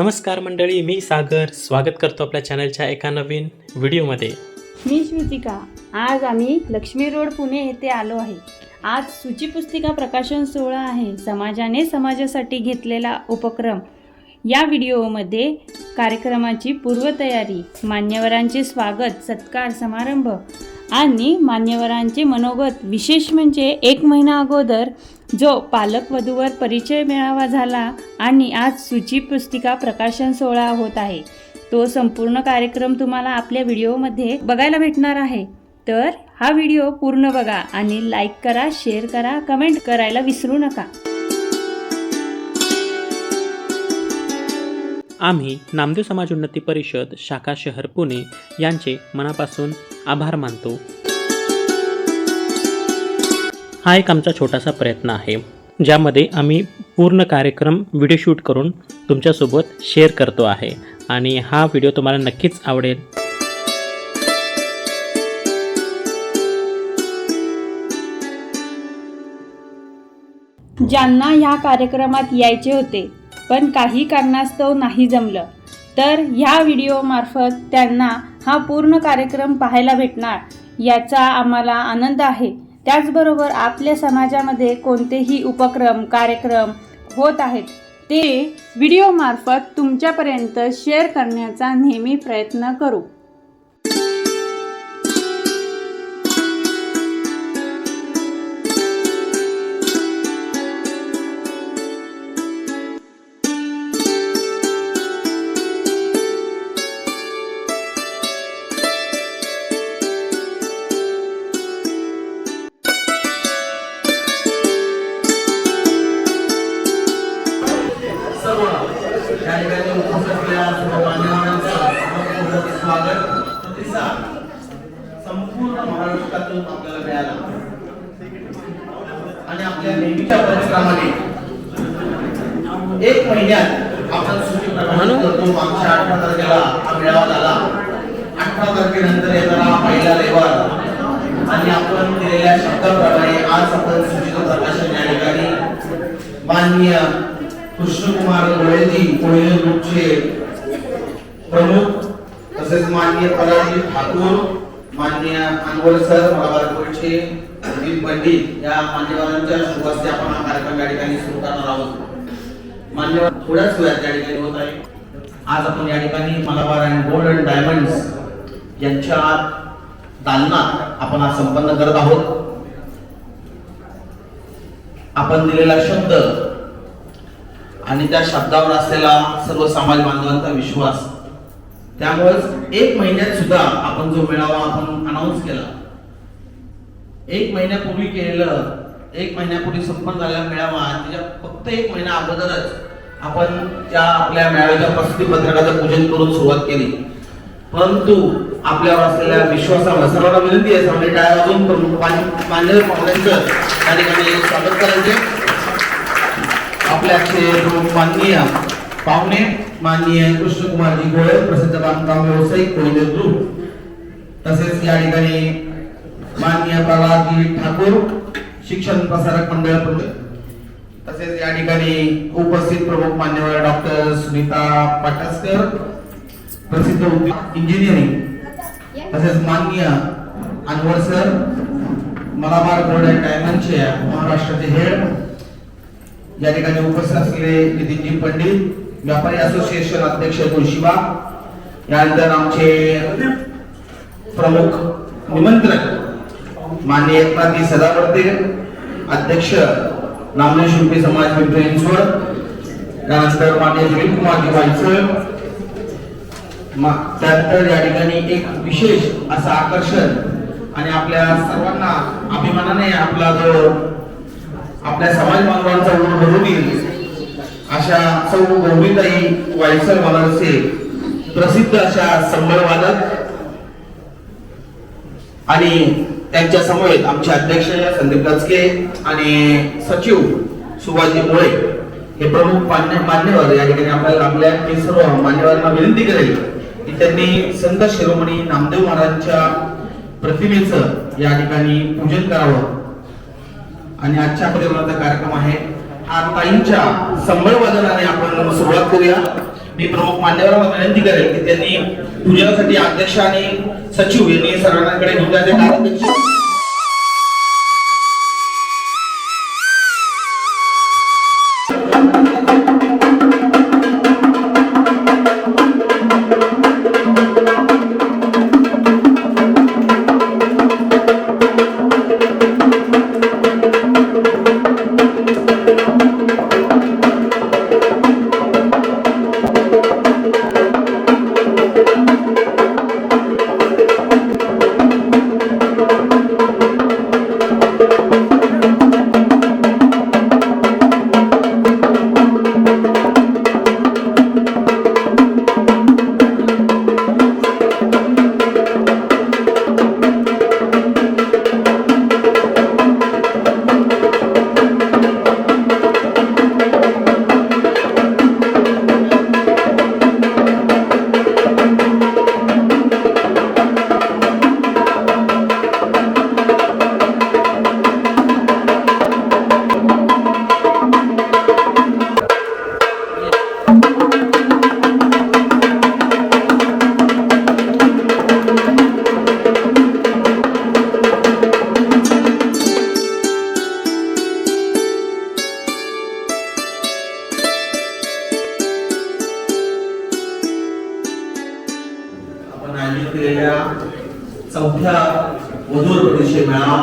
नमस्कार मंडळी मी सागर. स्वागत करतो आपल्या चॅनलच्या एका नवीन व्हिडिओमध्ये. मी श्रुतिका. आज आम्ही लक्ष्मी रोड पुणे येथे आलो आहे. आज सूचीपुस्तिका प्रकाशन सोहळा आहे. समाजाने समाजासाठी घेतलेला उपक्रम. या व्हिडिओमध्ये कार्यक्रमाची पूर्वतयारी मान्यवरांचे स्वागत सत्कार समारंभ आणि मान्यवरांचे मनोगत विशेष म्हणजे एक महिना अगोदर जो पालक वधूवर परिचय मेळावा झाला आणि आज सूची पुस्तिका प्रकाशन सोहळा होत आहे. तो संपूर्ण कार्यक्रम तुम्हाला आपल्या व्हिडिओमध्ये बघायला भेटणार आहे. तर हा व्हिडिओ पूर्ण बघा आणि लाईक करा शेअर करा कमेंट करायला विसरू नका. आम्ही नामदेव समाज उन्नती परिषद शाखा शहर पुणे यांचे मनापासून आभार मानतो. हा एक आमचा छोटासा प्रयत्न आहे ज्यामध्ये आम्ही पूर्ण कार्यक्रम व्हिडिओ शूट करून तुमच्यासोबत शेअर करतो आहे. आणि हा व्हिडिओ तुम्हाला नक्कीच आवडेल. ज्यांना ह्या कार्यक्रमात यायचे होते पण काही कारणास्तव नाही जमलं तर ह्या व्हिडिओमार्फत त्यांना हा पूर्ण कार्यक्रम पाहायला भेटणार याचा आम्हाला आनंद आहे. त्याचबरोबर आपल्या समाजामध्ये कोणतेही उपक्रम कार्यक्रम होत आहेत ते व्हिडिओमार्फत तुमच्यापर्यंत शेअर करण्याचा नेहमी प्रयत्न करू. म्हणून मागच्या अठरा तारखेला हा मेळावा झाला अठरा तारखेनंतर येणारा पहिला रविवार आणि आपण दिलेल्या शब्दाप्रमाणे आज आपण प्रकाशन या ठिकाणी माननीय कृष्णकुमार गोळेजी कोळी ग्रुपचे प्रमुख तसेच माननीय पलाजी ठाकूर माननीय अनवर सर मलाबार कोळचे पंडित या मान्यवरांच्या शुभास्ते आपण हा कार्यक्रम या ठिकाणी सुरू करणार आहोत मान्यवर थोड्याच वेळात या ठिकाणी होत आहे. आज आपण या ठिकाणी Malabar and gold and diamonds यांच्या दालनात आपण आज संपन्न करत आहोत. आपण दिलेला शब्द आणि त्या शब्दावर असलेला सर्व समाज बांधवांचा विश्वास त्यामुळेच एक महिन्यात सुद्धा आपण जो मेळावा आपण अनाऊन्स केला एक महिन्यापूर्वी केलेलं एक महिन्यापूर्वी संपन्न झालेला मेळावा त्याच्या फक्त एक महिना अगोदरच आपण त्या आपल्या मेळाव्याच्या प्रसिद्धी पत्रकाचं पूजन करून सुरुवात केली. परंतु आपल्यावर असलेल्या विश्वासामुळे सर्वांना विनंती आहे सर्वांनी टाळ्या वाजवून प्रमुख मान्यवर पाहुण्यांचं त्या ठिकाणी स्वागत करायचे. आपल्याचे प्रमुख माननीय पाहुणे माननीय कृष्णकुमारजी गोळे प्रसिद्ध बांधकाम व्यावसायिक कोळी ग्रुप तसेच या ठिकाणी माननीय प्रल्हादजी ठाकूर शिक्षण प्रसारक मंडळ प्रमुख तसेच या ठिकाणी उपस्थित प्रमुख मान्यवर डॉक्टर सुनीता पाटसकर प्रसिद्ध इंजिनिअरिंग तसेच माननीय Anwar sir Malabar gold and डायमंडचे महाराष्ट्राचे हेड या ठिकाणी उपस्थित असलेले नितीनजी पंडित व्यापारी असोसिएशन अध्यक्ष तुळशीबा यानंतर आमचे प्रमुख निमंत्रक माननीय एकनाथजी सदावर्ते अध्यक्ष नामदेव शिल्पी समाज मित्र चिंचवड त्यानंतर माननीय सुनील कुमारजी वायचळ त्यानंतर या ठिकाणी एक विशेष असं आकर्षण आणि आपल्या सर्वांना अभिमानाने आपला जो आपल्या समाज बांधवांचा ऊर भरून येईल अशा सौ गौरीताई वायसर वालांचे प्रसिद्ध अशा संबळ वादक आणि त्यांच्या समवेत आमचे अध्यक्ष संदीप गचके आणि सचिव सुभाषजी मुळे हे प्रमुख मान्यवर या ठिकाणी आपल्याला आपल्या मी सर्व मान्यवरांना विनंती करेल की त्यांनी संत शिरोमणी नामदेव महाराजांच्या प्रतिमेचं या ठिकाणी पूजन करावं. आणि आजच्या परिवाराचा कार्यक्रम आहे. हा ताईंच्या संबळ वादनाने आपण सुरुवात करूया. मी प्रमुख मान्यवरांना विनंती करेल की त्यांनी पूजनासाठी अध्यक्ष आणि सचिव यांनी सर्वांकडे घेऊन जायचे कारण आपण आयोजित केलेल्या चौथ्या वधूवर परिचय मेळावा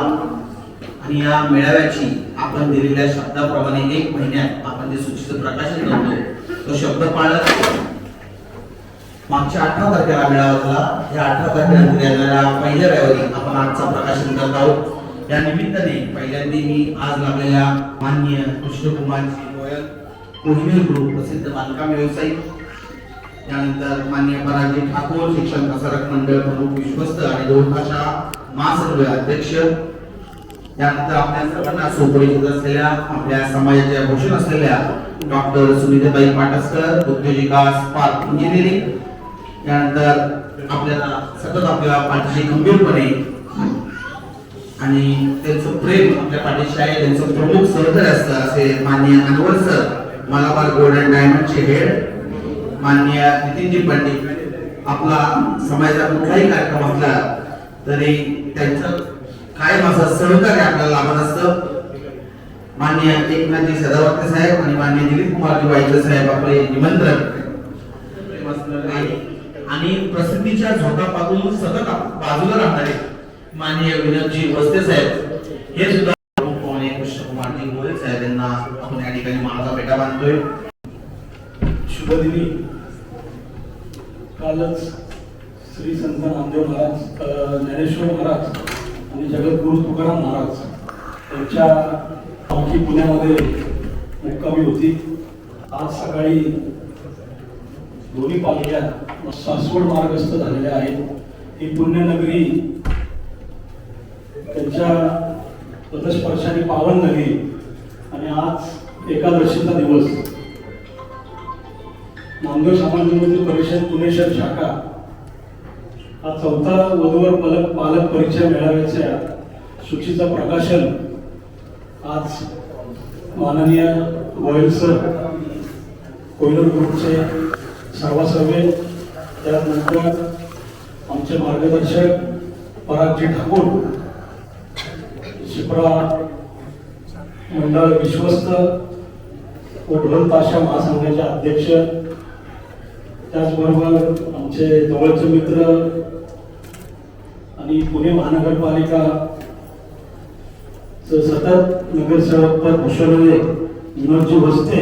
आणि या मेळाव्याची आपण दिलेल्या शब्दाप्रमाणे एक महिन्यात आपण जे सूचित प्रकाशन करतो तो शब्द पाळत मागच्या अठरा तारखेला मेळावा झाला. या अठरा तारखेनंतर येणाऱ्या पहिल्या रविवारी आपण आजचा प्रकाशन करत आहोत. या निमित्ताने पहिल्यांदा मी आज लागलेल्या मान्य कृष्णकुमारजी गोयल कोहिनूर ग्रुप प्रसिद्ध बांधकाम व्यावसायिक त्यानंतर मान्य पराजी ठाकूर शिक्षण प्रसारक मंडळ प्रमुख विश्वस्त आणि दोन भाषा महासंघ अध्यक्ष. त्यानंतर आपल्या सर्वांना सुपरिचित असलेल्या आपल्या समाजाच्या भूषण असलेल्या डॉक्टर सुनीताबाई पाटसकर उद्योजिका स्पार्क इंजिनिअरिंग. त्यानंतर आपल्याला सतत आपल्या पाठीशी गंभीरपणे आणि त्यांचं प्रेम आपल्या पाठीशी आहे त्यांचं प्रमुख सहकार्य असतं असे मान्य Anwar sir Malabar gold and डायमंडचे head माननीय नितीनजी पंडित आपला समाजाचा कुठलाही कार्यक्रम असला तरी त्यांचं कायम असं सहकार्य आपल्याला लाभत असतं. माननीय एकनाथजी सदावर्ते साहेब आणि माननीय दिलीप कुमारजी वाईकर साहेब आपले निमंत्रण आणि प्रसिद्धीच्या झोकापासून सतत बाजूला राहणारे माननीय विनोदजी वस्ते साहेब हे सुद्धा प्रमुख पाहुणे कृष्णकुमारजी मोरे साहेब यांना आपण या ठिकाणी मानाचा बांधतोय. शुभदिनी. कालच श्री संत नामदेव महाराज ज्ञानेश्वर महाराज आणि जगद्गुरु तुकाराम महाराज यांच्या पालखी पुण्यामध्ये मुक्कामी होती. आज सकाळी दोन्ही पालख्या सासवड मार्गस्थ झालेल्या आहेत. ही पुण्यनगरी त्यांच्या पदस्पर्शाने पावन झाली आणि आज एकादशीचा दिवस. नामदेव समाज परिषद पुणे शहर शाखा हा चौथा वधूवर पालक पालक परीक्षा मेळाव्याच्या सूचीचं प्रकाशन आज माननीय गोयल सर कोयलर ग्रुपचे सर्वासर्वे त्यानंतर आमचे मार्गदर्शक परागजी ठाकूर शिप्रा मंडळ विश्वस्त व ढोल ताशा महासंघाचे अध्यक्ष त्याचबरोबर आमचे जवळचे मित्र आणि पुणे महानगरपालिका च सतत नगरसेवक पद भूषवलेले विनोदजी वस्ते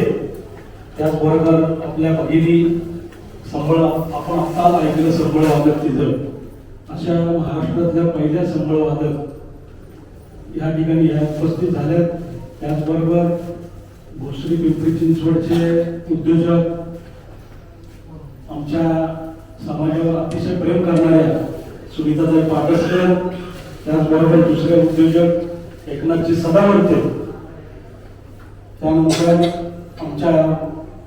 त्याचबरोबर आपल्या भगिनी संबळ आपण आत्ताच ऐकलं संबळ वादक तिथं. अशा महाराष्ट्रातल्या पहिल्या संबळ वादक या ठिकाणी ह्या उपस्थित झाल्यात. त्याचबरोबर भोसरी पिंपरी चिंचवडचे उद्योजक आमच्या समाजावर अतिशय प्रेम करणाऱ्या सुनीताताई पाटसकर त्याचबरोबर दुसरे उद्योजक एकनाथजी सदावर्ते त्यानंतर आमच्या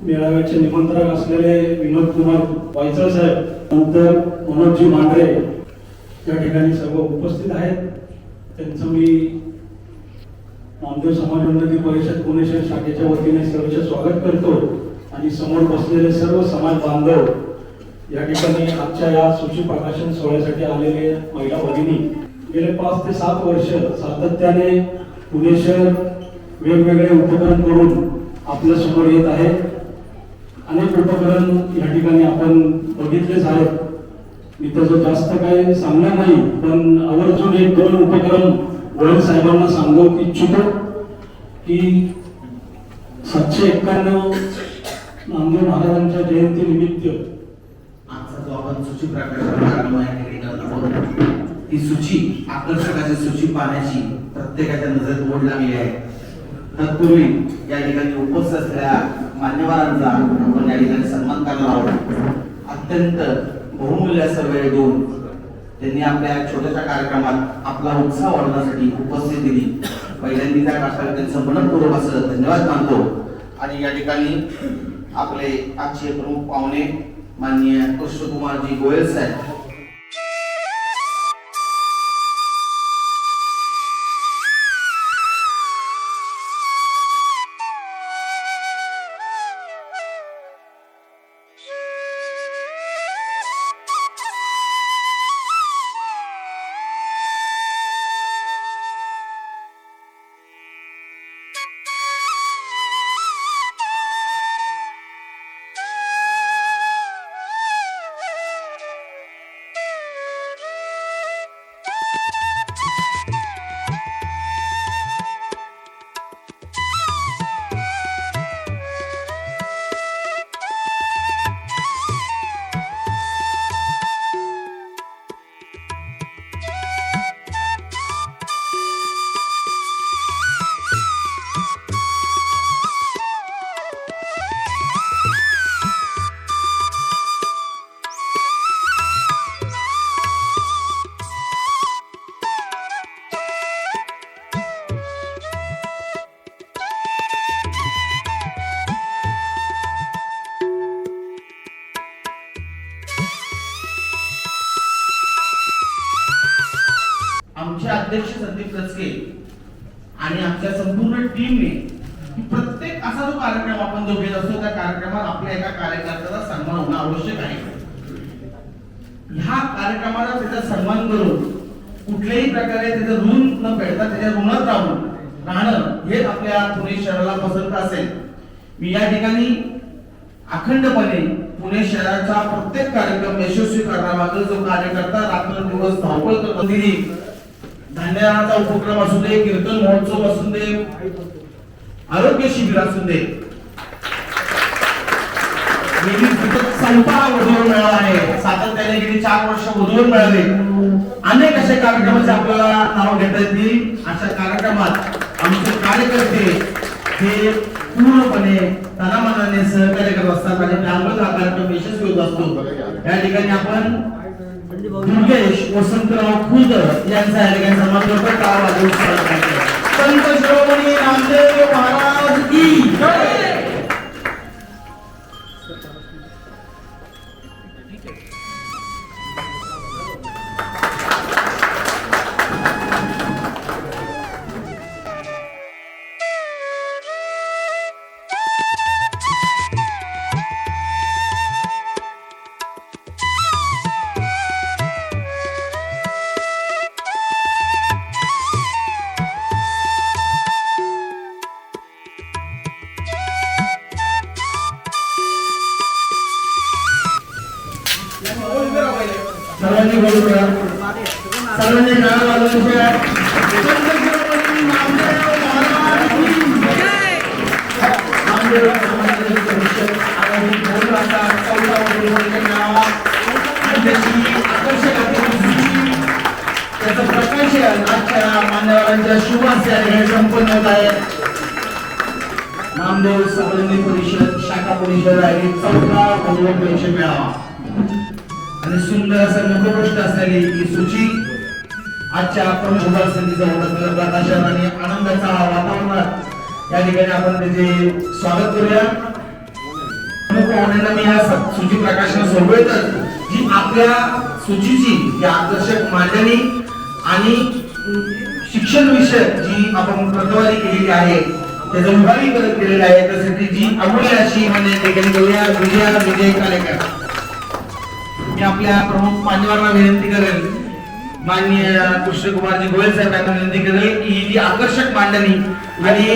मेळाव्याचे निमंत्रक असलेले विनोद कुमार वायचळ साहेब नंतर मनोजी मांढरे या ठिकाणी सर्व उपस्थित आहेत. त्यांचं मी नामदेव समाज उन्नती परिषद पुणे शहर शाखेच्या वतीने सहर्ष स्वागत करतो आणि समोर बसलेले सर्व समाज बांधव या ठिकाणी आजच्या या सूची प्रकाशन सोहळ्यासाठी आलेले महिला भगिनी गेले पाच ते सात वर्ष सातत्याने पुणे शहर वेगवेगळे उपक्रम करून आपल्यासमोर येत आहे. अनेक उपकरण या ठिकाणी आपण बघितलेच आहेत. मी त्याचं जास्त काही सांगणार नाही पण आवर्जून एक दोन उपक्रम वडील साहेबांना सांगू इच्छितो की सातशे एक्क्याण्णव नामदेव महाराजांच्या जयंती निमित्त आजचा जो आपण सूची प्रकाशन या ही सूची आकर्षकाची सूची पाहण्याची प्रत्येकाच्या नजरेत ओढ लागली आहे. तत्पूर्वी या ठिकाणी उपस्थित असलेल्या मान्यवरांचा आपण या ठिकाणी सन्मान करणार आहोत. अत्यंत बहुमूल्य असं वेळ देऊन त्यांनी आपल्या छोट्याशा कार्यक्रमात आपला उत्साह वाढवण्यासाठी उपस्थित दिली. पहिल्यांदा त्या काशाला त्यांचं मनपूर्वक असं धन्यवाद मानतो. आणि या ठिकाणी आपले आजचे प्रमुख पाहुणे माननीय कृष्णकुमारजी गोयल साहेब करून कुठल्याही प्रकारे त्याचं ऋण न फेडता त्याच्या ऋणात राहून राहणं हेच आपल्या पुणे शहराला पसंत असेल. मी या ठिकाणी अखंडपणे पुणे शहराचा प्रत्येक कार्यक्रम यशस्वी करण्यामागे जो कार्यकर्ता रात्रंदिवस धावपळ करतो दिली धान्याचा उपक्रम असू दे कीर्तन महोत्सव असू दे आरोग्य शिबिर असू दे. गेली चौथा हा मिळाला आहे सातत्याने गेली चार वर्ष बुधवार मिळाले. अनेक असे कार्यक्रमाचे आपल्याला नाव घेता येतील अशा कार्यक्रमात आमचे कार्यकर्ते हे पूर्णपणे तनामनाने सहकार्य करत असतात आणि त्यामुळे हा कार्यक्रम यशस्वी होत असतो या ठिकाणी आपण दुर्गेश वसंतराव खुद यांचा या ठिकाणी सन्मान करतो टाळा वाजवून स्वागत करतो. संत शिरोमणी रामदेव महाराज की आकर्षक त्याचं प्रकाशन आजच्या मान्यवरांच्या या ठिकाणी संपन्न होत आहे. नामदेव सबंधी परिषद शाखा परिषद आहे चौथा भगवत परिषद मेळावा आणि सुंदर असं मुखपृष्ठ असलेली ही सूची आजच्या प्रमुख उपस्थितीचं होत प्रकाशन आणि आनंदाचा वातावरणात या ठिकाणी आपण त्याचे स्वागत करूया प्रमुख पाहुण्यांना मी या स- सूची प्रकाशनासोबतच आपल्या सूचीची जी आकर्षक मांडणी आणि शिक्षण विषयक जी आपण प्रतवारी केलेली आहे त्याचं विभागीकरण केलेलं आहे त्यासाठी जी अमूल्य अशी म्हणजे ठिकाणी करूया. विजया विजय कार्यक्रम मी आपल्या प्रमुख मान्यवरांना विनंती करेल माननीय कृष्णकुमारजी गोयल साहेब यांना विनंती करेल की ही जी आकर्षक मांडणी आणि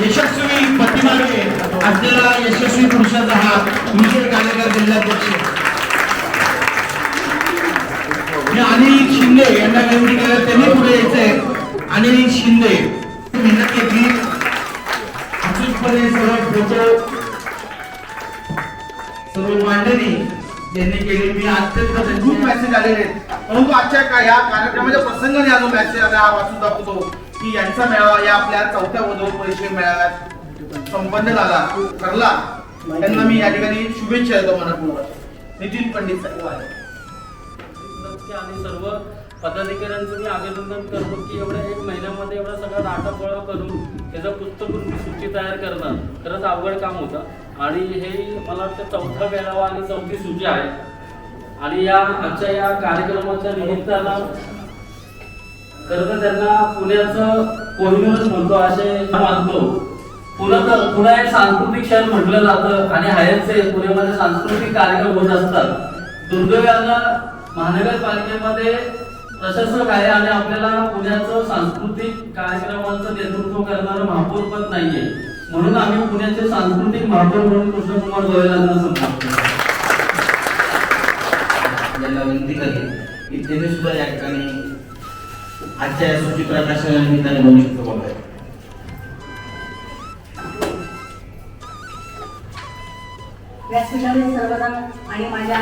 यशस्वी प्रतिमागे असलेला यशस्वी पुरुषाचा हा विजय कार्यक्रम जिल्हाध्यक्ष मी अनिल शिंदे यांना विनंती केलं त्यांनी पुढे यायचंय. अनिल शिंदे मेहनत घेतली. अचूकपणे सर्व फोटो सर्व मांडणी त्यांनी केली मी अत्यंत खूप मेसेज आलेले आहेत. परंतु आजच्या का या कार्यक्रमाच्या प्रसंगाने आलो मेसेज आला हा वाचून दाखवतो की यांचा मेळावा या आपल्या चौथ्या वधू परिषद मेळाव्यात संपन्न झाला ठरला. त्यांना मी या ठिकाणी शुभेच्छा देतो मनापूर्वक. नितीन पंडित साहेब हो आहे आणि सर्व पदाधिकाऱ्यांचं मी अभिनंदन करतो की एवढ्या एक महिन्यामध्ये एवढा सगळा डाटापोळा करून त्याचं पुस्तक सूची तयार करणं खरंच अवघड काम होतं. आणि हे मला वाटतं चौथा मेळावा आणि चौथी सूची आहे. आणि या आजच्या या कार्यक्रमाच्या निमित्तानं खरं तर त्यांना पुण्याचं कोहिनूरच म्हणतो असे मानतो. पुण्यात पुणे एक सांस्कृतिक शहर म्हटलं जातं आणि हायरचे पुण्यामध्ये सांस्कृतिक कार्यक्रम होत असतात. दुर्दैवानं महानगरपालिकेमध्ये प्रशासक आहे आणि आपल्याला पुण्याचं सांस्कृतिक कार्यक्रमाचं नेतृत्व करणारं महापौर पद नाहीये. म्हणून आम्ही पुण्याचे सांस्कृतिक महापौर म्हणून कृष्णकुमार गोयलांना समजतो विनंती करेल की त्यांनी सुद्धा या ठिकाणी आजच्या या सूची प्रकाशना निमित्ताने बोलू शकतो बोलायला. व्यासपीठाने सर्वांना आणि माझ्या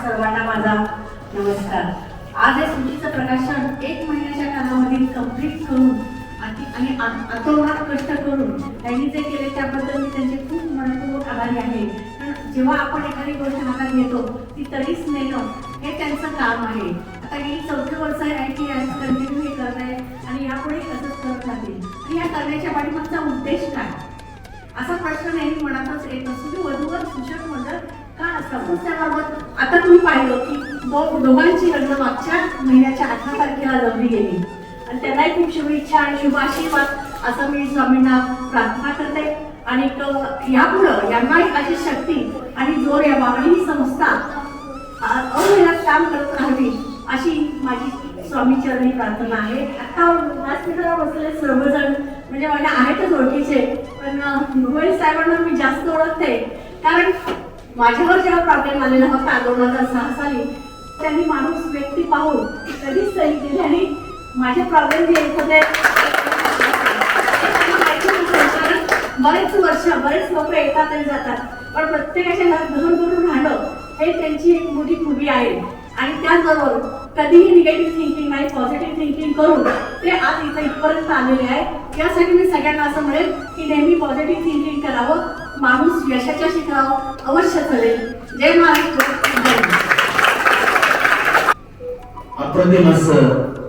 सर्वांना माझा नमस्कार. आज या सुटीचं प्रकाशन एक महिन्याच्या कालावधीत कंप्लीट करून आणि अतोनात कष्ट करून त्यांनी जे केले त्याबद्दल मी त्यांचे खूप मनपूर्वक आभारी आहे. पण जेव्हा आपण एखादी गोष्ट हातात घेतो ती तरीच नेणं हे त्यांचं काम आहे. आता गेली चौथं वर्ष आहे की कंटिन्यू हे करत आहे आणि यापुढे असंच करत राहतील. आणि या करण्याच्या पाठीमागचा उद्देश काय? असा प्रश्न नेहमी मनातच येत असतो की वधूवर सूचक मंडळ म्हणजे का असतात त्याबाबत आता तुम्ही पाहिलं की दोघांची लग्न मागच्या महिन्याच्या अठरा तारखेला जमली गेली. आणि त्यांनाही खूप शुभेच्छा आणि शुभाशीर्वाद असं मी स्वामींना प्रार्थना करते. आणि यापुढं यांना एक अशी शक्ती आणि जोर या आणि ही संस्था अ- काम करत राहावी अशी माझी स्वामीचरणी प्रार्थना आहे. आता व्यासपीठाला बसले सर्वजण म्हणजे माझ्या आहेतच ओळखीचे पण गोयल साहेबांना मी जास्त ओळखते. कारण माझ्यावर जेव्हा प्रॉब्लेम आलेला होता दोन हजार सहा साली त्यांनी माणूस व्यक्ती पाहून कधीच सही दिली आणि माझे प्रॉब्लेम जे येत होते बरेच वर्ष बरेच लोक येतात आणि जातात. पण प्रत्येकाच्या घरात धरून धरून राहणं हे त्यांची एक मोठी खूबी आहे. आणि त्याचबरोबर कधीही निगेटिव्ह थिंकिंग नाही पॉझिटिव्ह थिंकिंग करून ते आज इथं इथपर्यंत आलेले आहे. यासाठी मी सगळ्यांना असं म्हणेल की नेहमी पॉझिटिव्ह थिंकिंग करावं माणूस यशाच्या शिखरावर अवश्य चलेल. जय महाराष्ट्र. अप्रतिम असं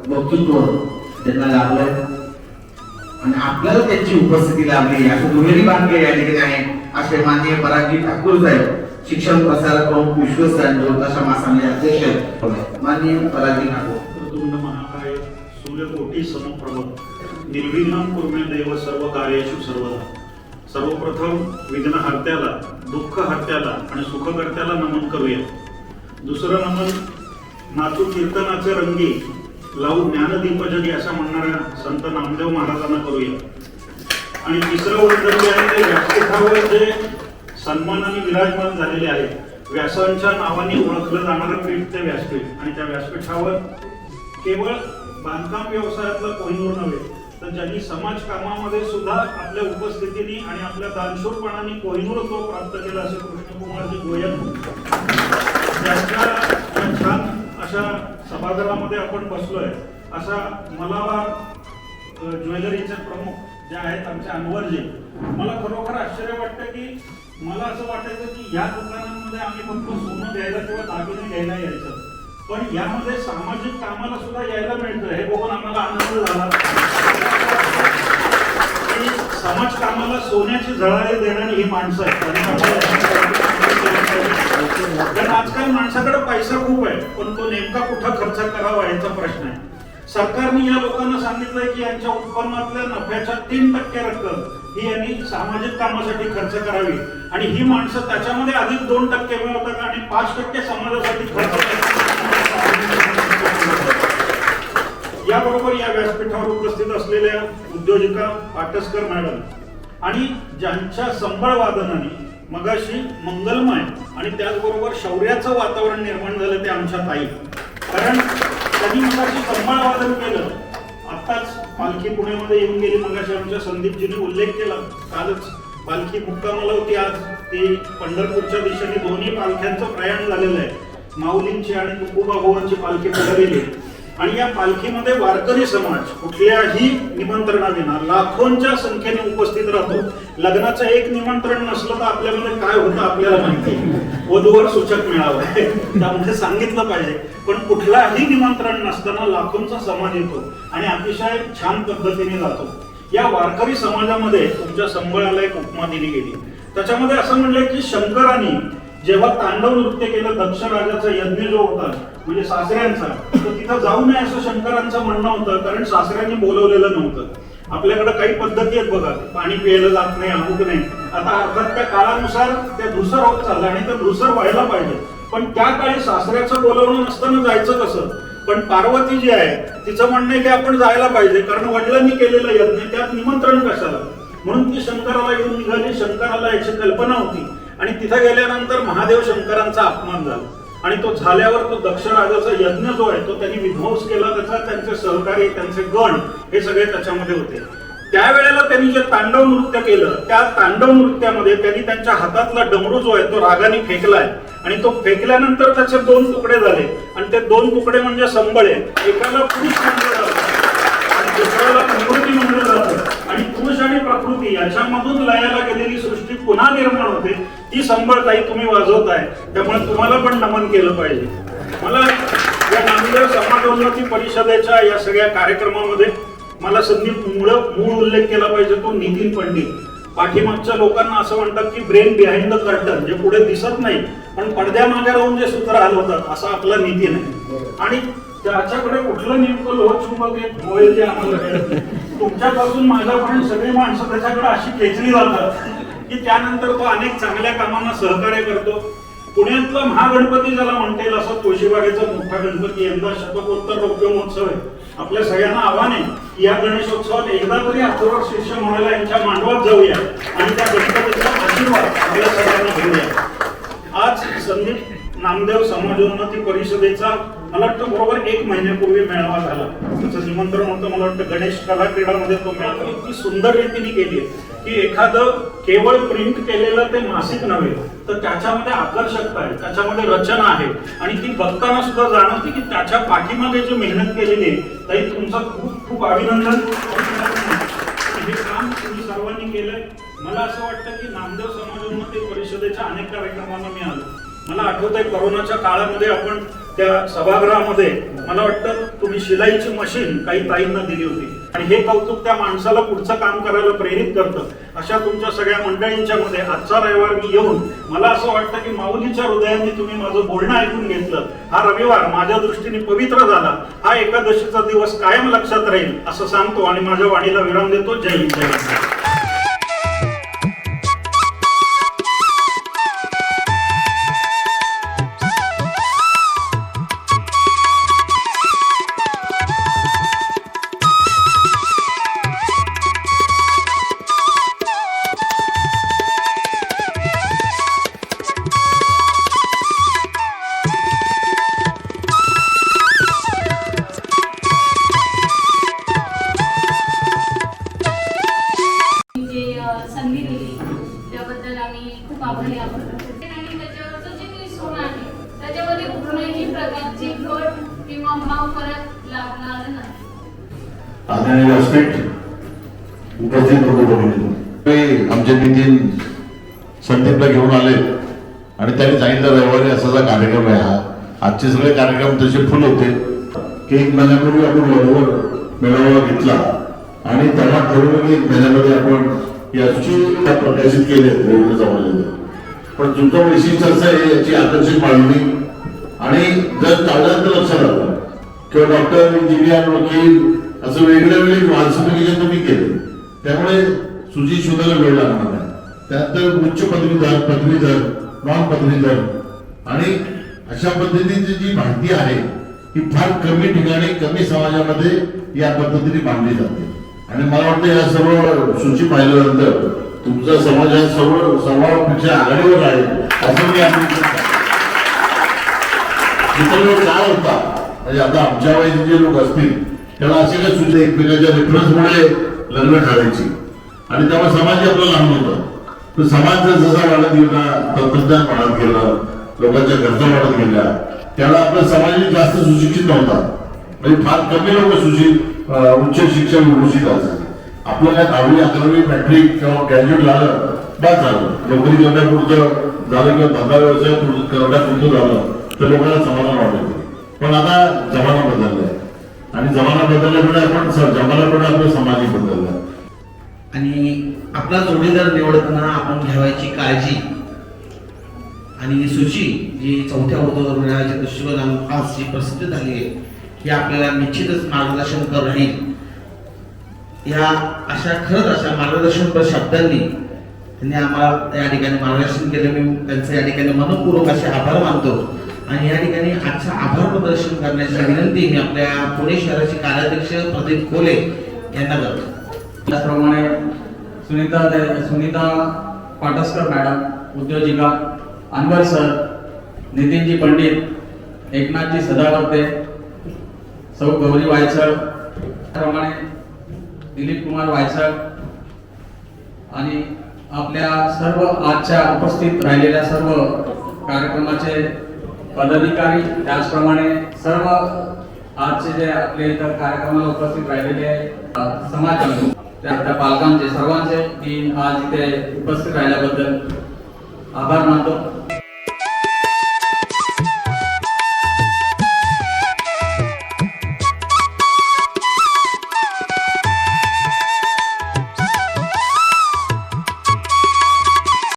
वक्तृत्व त्यांना लाभलंय आणि आपल्याला त्यांची उपस्थिती लाभली असं दुहेरी बांधले या ठिकाणी आहे. असे माननीय परागी ठाकूर साहेब. शिक्षण प्रसारक प्रमुख विश्वस्त जोडताशा मासाने अध्यक्ष. माननीय पराजी ठाकूर. वक्रतुंड महाकाय सूर्यकोटी समप्रभ निर्विघ्नं कुर्मे देव सर्व कार्येषु सर्वदा. सर्वप्रथम विघ्नहर्त्याला दुःखहर्त्याला आणि सुखकर्त्याला नमन करूया. दुसरं नमन नातू कीर्तनाचे रंगी लावू ज्ञानदीप जगी असं म्हणणाऱ्या संत नामदेव महाराजांना करूया. आणि तिसरं वैद्य आहे ते व्यासपीठावर जे सन्मानाने विराजमान झालेले आहेत. व्यासांच्या नावाने ओळखलं जाणारं पीठ ते व्यासपीठ. आणि त्या व्यासपीठावर केवळ बांधकाम व्यवसायातला कोहिनूर नव्हे तर ज्यांनी समाज कामामध्ये सुद्धा आपल्या उपस्थितीने आणि आपल्या दानशूरपणाने कोहिनूरत्व प्राप्त केलं असे कृष्णकुमारजी गोयल त्यांच्या या छान अशा सभागृहामध्ये आपण बसलोय. असा मला ज्वेलरीचे प्रमुख जे आहेत आमचे अनवरजी मला खरोखर आश्चर्य वाटतं की मला असं वाटायचं की या दुकानांमध्ये आम्ही फक्त सोनं द्यायला किंवा दागिने घ्यायला यायचं. पण यामध्ये सामाजिक कामाला सुद्धा यायला मिळतं. हे बघून आम्हाला आनंद झाला. समाज कामाला सोन्याची झळाळी देणारी ही माणसं आहेत. कारण आजकाल माणसाकडे पैसा खूप आहे पण तो नेमका कुठं खर्च करावा याचा प्रश्न आहे. सरकारने या लोकांना सांगितलंय की यांच्या उत्पन्नातल्या नफ्याच्या तीन टक्के रक्कम ही यांनी सामाजिक कामासाठी खर्च करावी. आणि ही माणसं त्याच्यामध्ये अधिक दोन टक्के मिळवतात आणि पाच टक्के समाजासाठी खर्च याबरोबर या व्यासपीठावर उपस्थित असलेल्या उद्योजिका पाटसकर मॅडम आणि ज्यांच्या संबळ वादनाने मगाशी मंगलमय आणि त्याचबरोबर शौर्याचं वातावरण निर्माण झालं ते आमच्या ताई. कारण त्यांनी मगाशी संबळ वादन केलं. आताच पालखी पुण्यामध्ये येऊन गेली मगाशी आमच्या संदीपजीने उल्लेख केला. कालच पालखी मुक्कामाला होती आज. ते पंढरपूरच्या दिशेने दोन्ही पालख्यांचं प्रयाण झालेलं आहे. माऊलींची आणि तुकोबाबुवांची पालखी पुढे गेली. आणि या पालखीमध्ये वारकरी समाज कुठल्याही निमंत्रणाविना लाखोंच्या संख्येने उपस्थित राहतो. लग्नाचं एक निमंत्रण नसलं तर आपल्यामध्ये काय होतं आपल्याला माहिती वधूवर सूचक मिळावं. त्यामध्ये सांगितलं पाहिजे. पण कुठलाही निमंत्रण नसताना लाखोंचा समाज येतो आणि अतिशय छान पद्धतीने जातो. या वारकरी समाजामध्ये तुमच्या संबळाला एक उपमा दिली गेली. त्याच्यामध्ये असं म्हणलंय की शंकरांनी जेव्हा तांडव नृत्य केलं दक्ष राजाचा यज्ञ जो होता म्हणजे सासऱ्यांचा. तर तिथं जाऊ नये असं शंकरांचं म्हणणं होतं कारण सासऱ्यांनी बोलवलेलं नव्हतं. आपल्याकडे काही पद्धती आहेत बघा पाणी प्यायला जात नाही अमुक नाही. आता अर्थात त्या काळानुसार त्या धुसर होत चाललं आणि ते धुसर व्हायला पाहिजे. पण त्या काळी सासऱ्याचं बोलवणं नसताना जायचं कसं? पण पार्वती जी आहे तिचं म्हणणं आहे की आपण जायला पाहिजे कारण वडिलांनी केलेलं यज्ञ त्यात निमंत्रण कशाला? म्हणून ती शंकराला येऊन निघाली. शंकराला याची कल्पना होती. आणि तिथं गेल्यानंतर महादेव शंकरांचा अपमान झाला. आणि तो झाल्यावर तो दक्षराजाचा यज्ञ जो आहे तो त्यांनी विध्वंस केला. त्याचा त्यांचे सहकारी त्यांचे गण हे सगळे त्याच्यामध्ये होते. त्यावेळेला त्यांनी जे तांडव नृत्य केलं त्या तांडव नृत्यामध्ये त्यांनी त्यांच्या हातातला डमरू जो आहे तो रागाने फेकलाय. आणि तो फेकल्यानंतर त्याचे दोन तुकडे झाले. आणि ते दोन तुकडे म्हणजे संबळे. एकाला पुरुष मंडळ आणि दुसऱ्याला प्रकृती मंडळ जातं आणि पुरुष आणि प्रकृती याच्यामधून लयाला गेलेली सृष्टी पुन्हा निर्माण होते. ती संबळताई तुम्ही वाजवताय त्यामुळे तुम्हाला पण नमन केलं पाहिजे. मला या नांदेड समाजोन्नती परिषदेच्या या सगळ्या कार्यक्रमामध्ये मला संदीप मूळ मूळ उल्लेख केला पाहिजे तो नितीन पंडित. पाठीमागच्या लोकांना असं म्हणतात की ब्रेन बिहाइंड द कर्टन जे पुढे दिसत नाही पण पडद्यामागे राहून जे सूत्र हलवतात असा आपला नितीन आहे. आणि त्याच्याकडे कुठलं नेमकं लोहचुंबक आहे? जे आम्हाला. कळत नाही. तुमच्यापासून माझ्यापर्यंत सगळी माणसं त्याच्याकडे अशी खेचली जातात. की त्यानंतर तो अनेक चांगल्या कामांना सहकार्य करतो. पुण्यातला महागणपती ज्याला म्हणता येईल असा तुळशीबागेचा मोठा गणपती यंदा शतकोत्तर रौप्य महोत्सव आहे. आपल्या सगळ्यांना आव्हान आहे की या गणेशोत्सवात एकदा तरी अथर्व शिष्य म्हणायला यांच्या मांडवात जाऊया आणि त्या गणपतीचा आशीर्वाद आपल्या सगळ्यांना घेऊया. आज संदीप नामदेव समाजोन्नती परिषदेचा मला वाटतं बरोबर एक महिन्यापूर्वी मेळावा झाला. त्याचं निमंत्रण होतं मला वाटतं गणेश कला क्रीडामध्ये तो मेळावा. इतकी सुंदर रीतीने केली की एखादं केवळ प्रिंट केलेलं ते मासिक नव्हे तर त्याच्यामध्ये आकर्षकता आहे त्याच्यामध्ये रचना आहे. आणि ती बघताना सुद्धा जाणवते की त्याच्या पाठीमागे जी मेहनत केलेली आहे ताई तुमचं खूप खूप अभिनंदन. हे काम तुम्ही सर्वांनी केलंय. मला असं वाटतं की नामदेव समाजोन्नती परिषदेच्या अनेक कार्यक्रमांना मी आलो. मला आठवत आहे कोरोनाच्या काळामध्ये आपण त्या सभागृहामध्ये मला वाटतं तुम्ही शिलाईची मशीन काही ताईंना दिली होती. आणि हे कौतुक त्या माणसाला पुढचं काम करायला प्रेरित करतं. अशा तुमच्या सगळ्या मंडळींच्या मध्ये आजचा रविवार मी येऊन मला असं वाटतं की माऊलीच्या हृदयाने तुम्ही माझं बोलणं ऐकून घेतलं. हा रविवार माझ्या दृष्टीने पवित्र झाला. हा एकादशीचा दिवस कायम लक्षात राहील असं सांगतो आणि माझ्या वाणीला विराम देतो. जय हिंद जय आणि त्यांना ठरवलं की महिन्यामध्ये आपण याची प्रकाशित केले विविध जवळ पण तुमचा वैशिष्ट्य असं आहे याची आकर्षक मांडणी आणि जर चालल्यानंतर लक्षात आलं किंवा डॉक्टर इंजिनियर वकील असं वेगळ्या वेगळी क्वालिफिकेशन म्हणजे तुम्ही केले त्यामुळे सुजी शोधायला वेळ लागणार नाही. त्यानंतर उच्च पदवीधर पदवीधर नॉन पदवीधर. आणि अशा पद्धतीची जी माहिती आहे ही फार कमी ठिकाणी कमी समाजामध्ये या पद्धतीने मांडली जाते. आणि मला वाटतं या सर्व सूची पाहिल्यानंतर तुमचा समाज हा सर्व सर्वांपेक्षा आघाडीवर आहे असं मी आपली काय होता? म्हणजे आता आमच्या वयाचे जे लोक असतील त्याला असे काय सुद्धा एकमेकांच्या रेफरन्समुळे लग्न ठरायची. आणि तेव्हा समाज आपलं लहान होता. तर समाज जर जसा वाढत गेला तंत्रज्ञान वाढत गेलं लोकांच्या गरजा वाढत गेल्या त्याला आपला समाज जास्त सुशिक्षित नव्हता. म्हणजे फार कमी लोक सुशील उच्च शिक्षण घोषित असतात आपलं काय दहावी अकरावी मॅट्रिक किंवा ग्रॅज्युएट झालं बस झालं. नोकरी करण्यापुरतं झालं किंवा धंदा व्यवसाय करण्यापुरतं झालं तर लोकांना समाधान वाटत पण आता जमाना बदललाय. आणि जमाना बदलल्यामुळे आपण स- आपलं आपला समाजही बदललाय. आणि आपला जोडीदार निवडताना आपण घ्यावायची काळजी. आणि सुची जी चौथ्या उद्योगाच्या दृष्टिकोन आज जी प्रसिद्ध झाली आहे हे आपल्याला निश्चितच मार्गदर्शन कर राहील या अशा खरंच अशा मार्गदर्शनपर शब्दांनी त्यांनी आम्हाला या ठिकाणी मार्गदर्शन केलं. मी त्यांचं या ठिकाणी मनपूर्वक असे आभार मानतो. आणि या ठिकाणी आजचा आभार प्रदर्शन करण्याची विनंती मी आपल्या पुणे शहराचे कार्याध्यक्ष प्रदीप कोले यांना करतो. त्याचप्रमाणे सुनीता सुनीता पाटसकर मॅडम उद्योजिका अनवर सर नितीनजी पंडित एकनाथजी सदावर्ते सौ गौरी वायचळ त्याप्रमाणे दिलीप कुमार वायचळ आणि आपल्या सर्व आजच्या उपस्थित राहिलेल्या सर्व कार्यक्रमाचे पदाधिकारी त्याचप्रमाणे सर्व आजचे जे आपले इतर कार्यक्रमाला उपस्थित राहिलेले समाज त्या त्या पालकांचे सर्वांचे मी आज इथे उपस्थित राहिल्याबद्दल आभार मानतो.